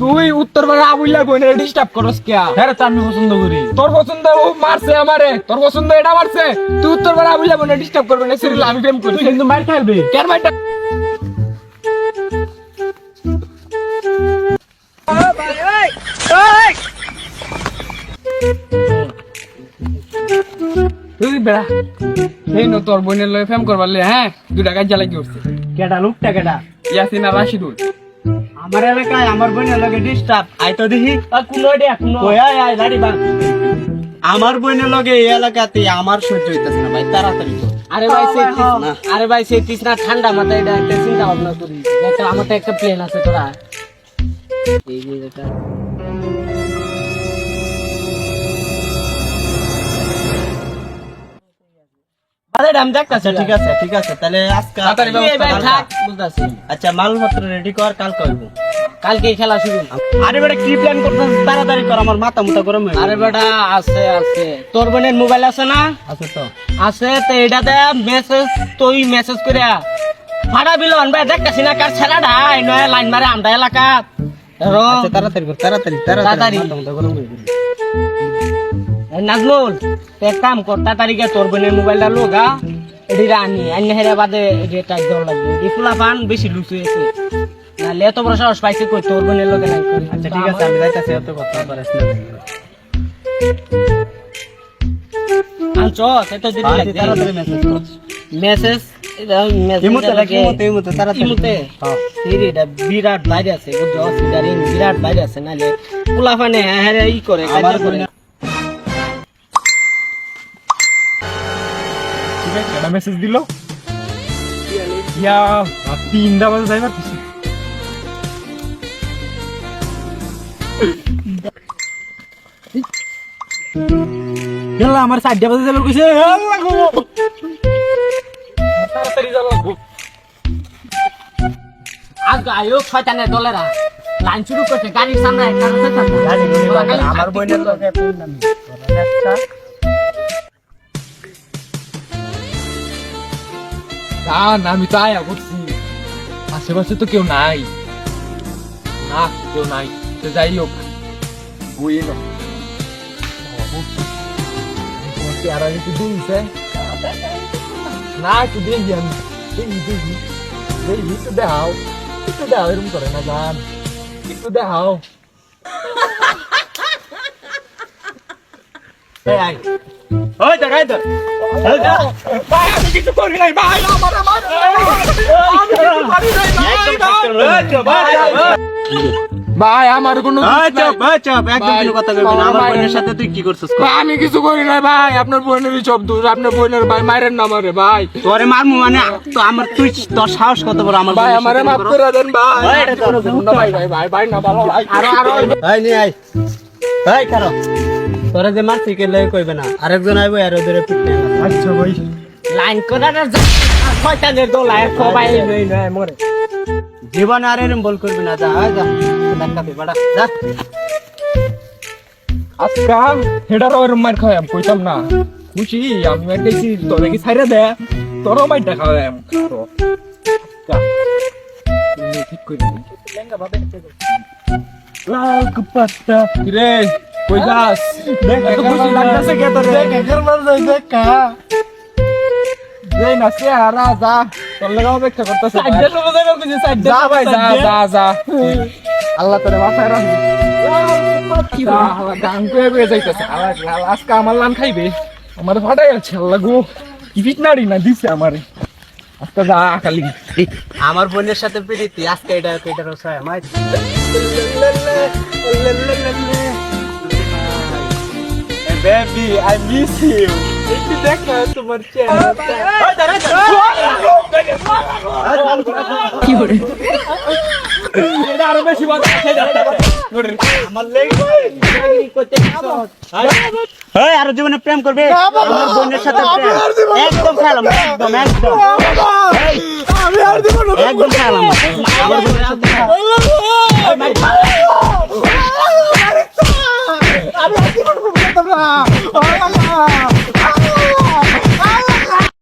তুই উত্তর বাংলা আবুল্লা বোনের ডিস্টার্ব করস কে হ্যাঁ তো আমি পছন্দ করি। তোর পছন্দ ও মারছে আমারে। তোর পছন্দ এটা মারছে। তুই উত্তর বাংলা আবুল্লা বোনের ডিস্টার্ব করবে না সিরিয়াল আমি প্রেম করি তুই কিন্তু মার খাইবে কেন মাইটা তুই বেড়া এই নো তোর বোনের লয়ে ফেম করবার লে হ্যাঁ? দুটা কাজ জ্বালাই উঠছে কেডা লোকটা কেডা? ইয়াসিন আর রাশিদুল। আমার এলাকায় আমার বোনের লগে ডিস্টার্ব আই তো দেখি। আমার বোনের লগে এই এলাকাতে আমার সহ্য হইতেছে না ভাই তাড়াতাড়ি। আরে ভাই সে না। আরে ভাই সে না ঠান্ডা মাথায় এটা একটা চিন্তা ভাবনা করি। আমার তো একটা প্লেন আছে তোরা এই যে এটা ঠিক আছে ঠিক আছে তাহলে আজকে ভাই বুঝতেছি। আচ্ছা মালপত্র রেডি কর কাল করব। কালকে খেলা শুরু। আরে বেটা কি প্ল্যান করতেছিস? তাড়াতাড়ি কর আমার মাথা মুথা গরম হয়ে আরে বেটা আছে আছে। তোর বোনের মোবাইল আছে না? আছে তো। আছে তো এটাতে মেসেজ তুই মেসেজ করে ভাড়া বিল আনবে দেখতেছি না কার এই নয় লাইন মারে আমরা এলাকা আচ্ছা তাড়াতাড়ি কর তাড়াতাড়ি তাড়াতাড়ি তাড়াতাড়ি। মাথা মুথা গরম হয়ে গেছে। নাজমুল এক কাম কর তাড়াতাড়ি তোর বোনের মোবাইলটা লোগা এটি আনি আনি হেরে বাদে এটা একদম লাগবে। এই ফুলা পান বেশি লুচু হয়েছে নাহলে এত বড় সাহস পাইছে কই তোর বোনের লোকে নাই আচ্ছা ঠিক আছে আমি যাইতাছি এত কথা পারিস না আনছ সেটা যদি আচ্ছা, লাগে তাড়াতাড়ি মেসেজ কর। মেসেজ হ্যাঁ। বিরাট বাইরে আছে বিরাট বাইরে আছে নাহলে পোলা পানে হ্যাঁ ই করে ঠিক আছে কেডা মেসেজ দিল। ইয়া কিছু গেলা আমার চারটা বাজে যাবার কইছে তাড়াতাড়ি যাব আজ আয়ো দলেরা লাইন শুরু করছে গাড়ির সামনে একটা আমার বোনের করবে। লগে কোন নামি একটা না, আমি তো আয়া করছি আশেপাশে তো কেউ নাই। না, কেউ নাই। তো যাই হোক, বই এলো। চেহারা একটু দিয়েছে না, একটু দেখি আমি। দেখি দেখি দেখি একটু দেখাও। একটু দেখাও, এরকম করে না জান। একটু দেখাও। যা। ভাই আমি কিছু করি নাই ভাই আমার আমার ভাই ভাই আমার ভাই, ভাই, কি করছিস কর। ভাই, আমি কিছু করি নাই ভাই আপনার বোনেরই সব দোষ আপনার বোনের ভাই মায়ের নাম আরে ভাই তোরে মারমু মানে তো আমার তুই তোর সাহস কত বড় আমার ভাই আমারে করো? করে দেন ভাই ভাই, ভাই ভাই ভাই ভাই ভালো ভাই আরও আরও এই নিয়ে আই এই কারও তোরা যে মারছি কে লই কইবে না? আরেকজন আইবো আর ওদের পিটনে আচ্ছা ভাই। লাইন করে না যা- আর সবাই নেই নয় মরে। জীবন আর এরম বল করবি না যা যা। তুই বড়া যা। আজকা হেডার ওর মার খাওয়াম কইতাম না। খুশি আমি মার খাইছি তোরে কি ছাইরা দে? তোরও মার খাওয়াম ঠিক করে লাল কুপাত্তা রে কই যাস? এত খুশি লাগতেছে কে তোরে? দেখার মার যাই দেখা যেই না সে হারা যা। তোর লাগা অপেক্ষা করতেছে সাইডে সব জায়গা কইছে সাইডে যা ভাই যা যা যা। আল্লাহ তোরে বাঁচায় রাখি যা, আল্লাহ গান কয়ে কয়ে যাইতেছে। আল্লাহ আল্লাহ, আজকে আমার লান খাইবে। আমার ফাটাই আছে আল্লাহ গো। কি নাড়ি না দিছে আমারে। আজকে যা খালি। আমার বোনের সাথে পিড়িতি আজকে এটা এটা রসায় my baby I miss you একটু দেখ না তোমার চেহারা আরও বেশি বাজে আমার লেগে এই জীবনে প্রেম করবে আমার বোনের সাথে একদম। খেলাম একদম একদম আর একদম খেলাম। আমার বোনের সাথে